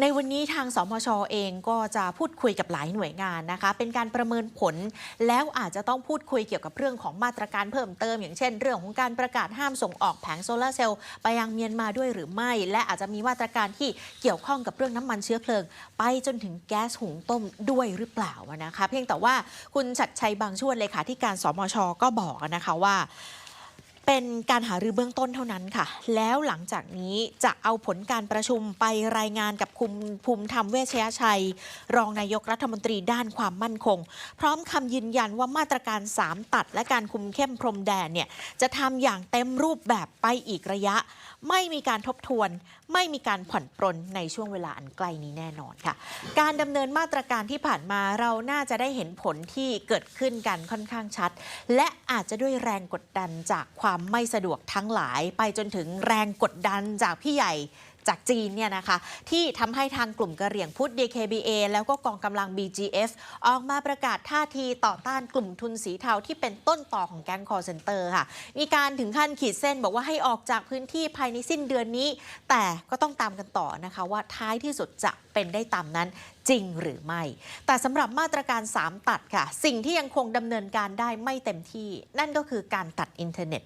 ในวันนี้ทางสมชเองก็จะพูดคุยกับหลายหน่วยงานนะคะ เป็นการประเมินผล แล้วอาจจะต้องพูดคุยเกี่ยวกับเรื่องของมาตรการเพิ่มเติม อย่างเช่น เรื่องของการประกาศห้ามส่งออกแผงโซลาร์เซลล์ไปยังเมียนมาด้วยหรือไม่ และอาจจะมีมาตรการที่เกี่ยวข้องกับเรื่องน้ำมันเชื้อเพลิง ไปจนถึงแก๊สหุงต้มด้วยหรือเปล่านะคะ เพียงแต่ว่าคุณชัดชัยบางช่วนเลขาธิการสมชก็บอกนะคะว่า เป็นการหารือเบื้องต้นเท่านั้นค่ะ แล้วหลังจากนี้จะเอาผลการประชุมไปรายงานกับคุมภูมิธรรมเวชยชัย รองนายกรัฐมนตรีด้านความมั่นคง พร้อมคำยืนยันว่ามาตรการ 3 ตัดและการคุมเข้มพรมแดนเนี่ยจะทำอย่างเต็มรูปแบบไปอีกระยะ ไม่มีการทบทวน ไม่มีการผ่อนปรนในช่วงเวลาอันใกล้นี้แน่นอนค่ะ การดำเนินมาตรการที่ผ่านมาเราน่าจะได้เห็นผลที่เกิดขึ้นกันค่อนข้างชัด และอาจจะด้วยแรงกดดันจากความไม่สะดวกทั้งหลาย ไปจนถึงแรงกดดันจากพี่ใหญ่จากจีนเนี่ยนะคะที่ทำให้ทางกลุ่มกระเหรี่ยงพุทธ DKBA แล้วก็กองกำลัง BGF ออกมาประกาศท่าทีต่อต้านกลุ่มทุนสีเทาที่เป็นต้นต่อของแก๊งคอร์เซนเตอร์ค่ะ มีการถึงขั้นขีดเส้นบอกว่าให้ออกจากพื้นที่ภายในสิ้นเดือนนี้ แต่ก็ต้องตามกันต่อนะคะว่าท้ายที่สุดจะ เป็นได้ตามนั้นจริงหรือไม่ แต่สำหรับมาตรการ 3 ตัดค่ะ สิ่งที่ยังคงดำเนินการได้ไม่เต็มที่ นั่นก็คือการตัดอินเทอร์เน็ต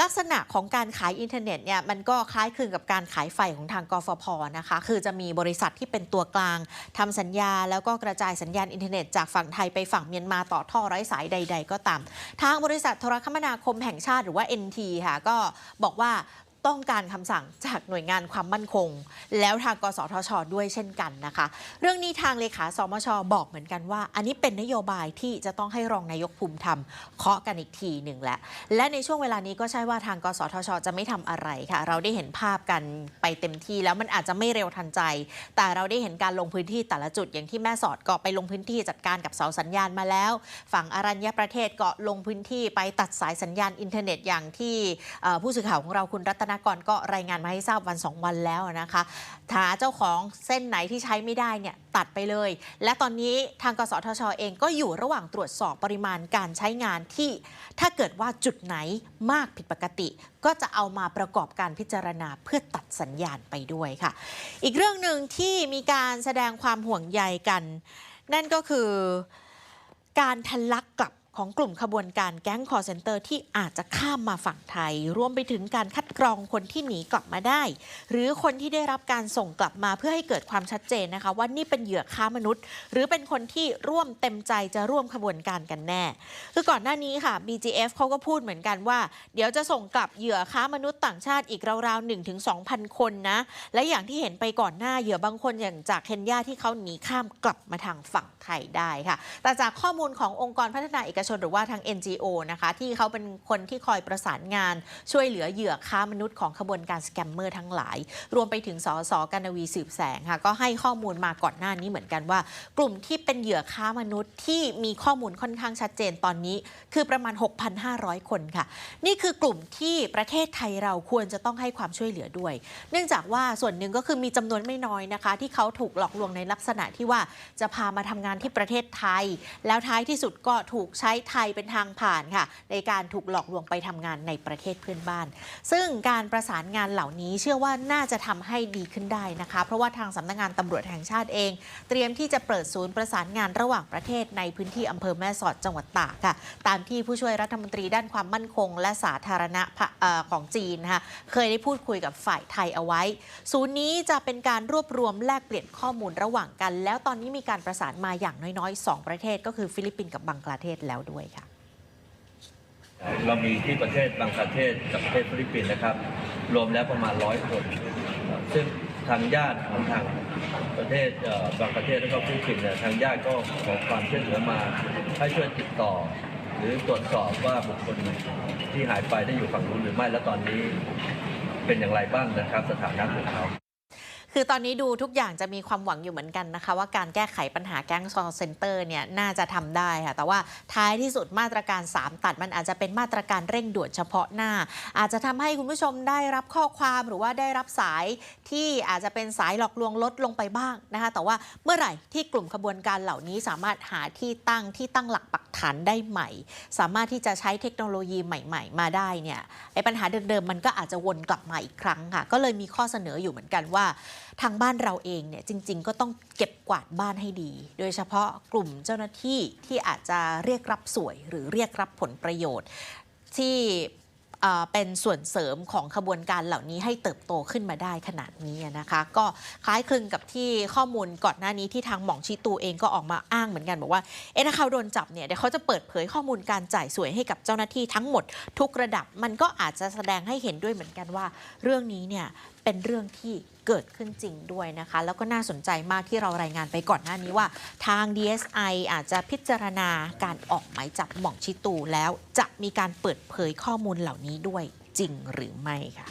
ลักษณะของการขายอินเทอร์เน็ตเนี่ยมันก็คล้ายคลึงกับการขายไฟของทางกฟผนะคะ คือจะมีบริษัทที่เป็นตัวกลางทำสัญญา แล้วก็กระจายสัญญาณอินเทอร์เน็ตจากฝั่งไทยไปฝั่งเมียนมาต่อท่อไร้สายใด ๆ ก็ตาม ทางบริษัทโทรคมนาคมแห่งชาติหรือว่า NT ค่ะก็บอกว่า ต้องการคำสั่งจากหน่วยงานความมั่นคง แล้วทางกสทช ด้วยเช่นกันนะคะ เรื่องนี้ทางเลขาสมชบอกเหมือนกันว่า อันนี้เป็นนโยบายที่จะต้องให้รองนายกภูมิธรรมเคาะกันอีกทีหนึ่งแหละ และในช่วงเวลานี้ก็ใช่ว่าทางกสทช จะไม่ทำอะไรค่ะ เราได้เห็นภาพกันไปเต็มที่แล้วมันอาจจะไม่เร็วทันใจ แต่เราได้เห็นการลงพื้นที่แต่ละจุดอย่างที่แม่สอดก็ไปลงพื้นที่จัดการกับเสาสัญญาณมาแล้ว ฝั่งอรัญญประเทศก็ลงพื้นที่ไปตัดสายสัญญาณอินเทอร์เน็ตอย่างที่ผู้สื่อข่าวของเราคุณรัตนกรก็รายงานมาให้ทราบวัน 2 วันแล้วนะคะหาเจ้าของเส้นไหนที่ใช้ไม่ได้เนี่ยตัดไปเลย และตอนนี้ทางกสทชเองก็อยู่ระหว่างตรวจสอบปริมาณการใช้งานที่ ถ้าเกิดว่าจุดไหนมากผิดปกติ ก็จะเอามาประกอบการพิจารณาเพื่อตัดสัญญาณไปด้วยค่ะ อีกเรื่องหนึ่งที่มีการแสดงความห่วงใยกัน นั่นก็คือการทะลักกลับ ของกลุ่มขบวนการแก๊งคอร์เซนเตอร์ที่อาจจะข้ามมาฝั่งไทย รวมไปถึงการคัดกรองคนที่หนีกลับมาได้ หรือคนที่ได้รับการส่งกลับมาเพื่อให้เกิดความชัดเจนนะคะ ว่านี่เป็นเหยื่อค้ามนุษย์ หรือเป็นคนที่ร่วมเต็มใจจะร่วมขบวนการกันแน่ คือก่อนหน้านี้ค่ะ BGF เขาก็พูดเหมือนกันว่า เดี๋ยวจะส่งกลับเหยื่อค้ามนุษย์ต่างชาติอีกราวๆ1ถึง2,000คนนะ และอย่างที่เห็นไปก่อนหน้าเหยื่อบางคนอย่างจากเคนยาที่เขาหนีข้ามกลับมาทางฝั่งไทยได้ค่ะ แต่จากข้อมูลขององค์กรพัฒนาเอกชนหรือว่าทาง NGO นะคะ ที่เขาเป็นคนที่คอยประสานงาน ช่วยเหลือเหยื่อค้ามนุษย์ของขบวนการสแกมเมอร์ทั้งหลาย รวมไปถึงสสกนวีสืบแสงค่ะก็ให้ข้อมูลมาก่อนหน้านี้เหมือนกันว่า กลุ่มที่เป็นเหยื่อค้ามนุษย์ที่มีข้อมูลค่อนข้างชัดเจนตอนนี้ คือประมาณ 6,500 คนค่ะ นี่คือกลุ่มที่ประเทศไทยเราควรจะต้องให้ความช่วยเหลือด้วย เนื่องจากว่าส่วนหนึ่งก็คือมีจำนวนไม่น้อยนะคะ ที่เขาถูกหลอกลวงในลักษณะที่ว่าจะพามาทำงานที่ประเทศไทย แล้วท้ายที่สุดก็ถูกใช้ไทยเป็นทางผ่านค่ะ ในการถูกหลอกลวงไปทำงานในประเทศเพื่อนบ้าน ซึ่งการประสานงานเหล่านี้เชื่อว่าน่าจะทำให้ดีขึ้นได้นะคะ เพราะว่าทางสำนักงานตำรวจแห่งชาติเอง เตรียมที่จะเปิดศูนย์ประสานงานระหว่างประเทศในพื้นที่อำเภอแม่สอดจังหวัดตากค่ะ ตามที่ผู้ช่วยรัฐมนตรีด้านความมั่นคง และสาธารณะของจีนนะคะเคยได้พูดคุยกับฝ่ายไทยเอาไว้ ศูนย์นี้จะเป็นการรวบรวมแลกเปลี่ยนข้อมูลระหว่างกัน แล้วตอนนี้มีการประสานมาอย่างน้อยๆ 2 ประเทศก็คือฟิลิปปินส์กับบังกลาเทศแล้วด้วยค่ะ เรามีที่ประเทศบังกลาเทศกับประเทศฟิลิปปินส์นะครับ รวมแล้วประมาณร้อยคน ซึ่งทางญาติของทางประเทศบังกลาเทศและก็ฟิลิปปินส์เนี่ยทางญาติก็ขอความช่วยเหลือมาให้ช่วยติดต่อ หรือตรวจสอบว่าบุคคลที่หายไปได้อยู่ฝั่งนู้นหรือไม่และตอนนี้เป็นอย่างไรบ้างนะครับ สถานะของเขา คือตอนนี้ดูทุกอย่างจะมีความหวังอยู่เหมือนกันนะคะ ว่าการแก้ไขปัญหาแก๊งซอลเซ็นเตอร์เนี่ยน่าจะทำได้ค่ะ แต่ว่าท้ายที่สุดมาตรการ 3 ตัดมันอาจจะเป็นมาตรการเร่งด่วนเฉพาะหน้า อาจจะทำให้คุณผู้ชมได้รับข้อความหรือว่าได้รับสายที่อาจจะเป็นสายหลอกลวงลดลงไปบ้างนะคะ แต่ว่าเมื่อไหร่ที่กลุ่มขบวนการเหล่านี้สามารถหาที่ตั้งที่ตั้งหลักปักฐานได้ใหม่ สามารถที่จะใช้เทคโนโลยีใหม่ ๆ มาได้เนี่ยไอ้ปัญหาเดิมๆมันก็อาจจะวนกลับมาอีกครั้งค่ะ ก็เลยมีข้อเสนออยู่เหมือนกันว่าทางบ้านเราเองเนี่ยจริง ๆ ก็ต้องเก็บกวาดบ้านให้ดี โดยเฉพาะกลุ่มเจ้าหน้าที่ที่อาจจะเรียกรับสวยหรือเรียกรับผลประโยชน์ ที่เป็นส่วนเสริมของขบวนการเหล่านี้ให้เติบโตขึ้นมาได้ขนาดนี้นะคะ ก็คล้ายคลึงกับที่ข้อมูลก่อนหน้านี้ที่ทางหม่องชิตูเองก็ออกมาอ้างเหมือนกันบอกว่าเอ๊ะถ้าเขาโดนจับเนี่ยเดี๋ยวเขาจะเปิดเผยข้อมูลการจ่ายสวยให้กับเจ้าหน้าที่ทั้งหมดทุกระดับ มันก็อาจจะแสดงให้เห็นด้วยเหมือนกันว่า เรื่องนี้เนี่ยเป็นเรื่องที่ เกิดขึ้นจริงด้วยนะคะ แล้วก็น่าสนใจมากที่เรารายงานไปก่อนหน้านี้ว่า ทาง DSI อาจจะพิจารณาการออกหมายจับหม่องชิตูแล้วจะมีการเปิดเผยข้อมูลเหล่านี้ด้วยจริงหรือไม่ค่ะ